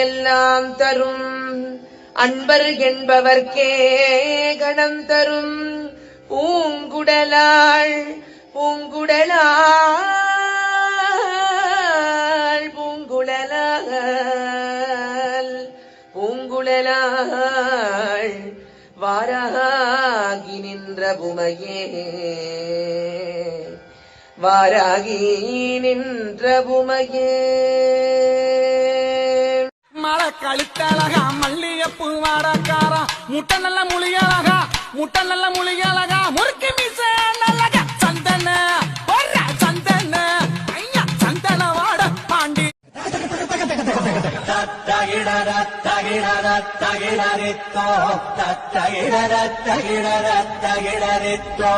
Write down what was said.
எல்லாம் தரும். அன்பர் என்பவர்க்கே கணம் தரும். பூங்குடலாள் பூங்குடலாள் பூங்குழலாள் பூங்குழலாள் வாராகி நின்ற புமையே வாராகி நின்ற புமையே கழுத்தழகா மல்லிகைப்பூ வாடக்காரா? முட்டை நல்ல முழியழகா முட்டை நல்ல முழியழகா முறுக்கு மீச நல்லகா சந்தன போடுற சந்தன. ஐயா சந்தன வாட பாண்டி. தகிடர தகிடர தகிடரித்தோ தகிடர தகிடர தகிடரித்தோ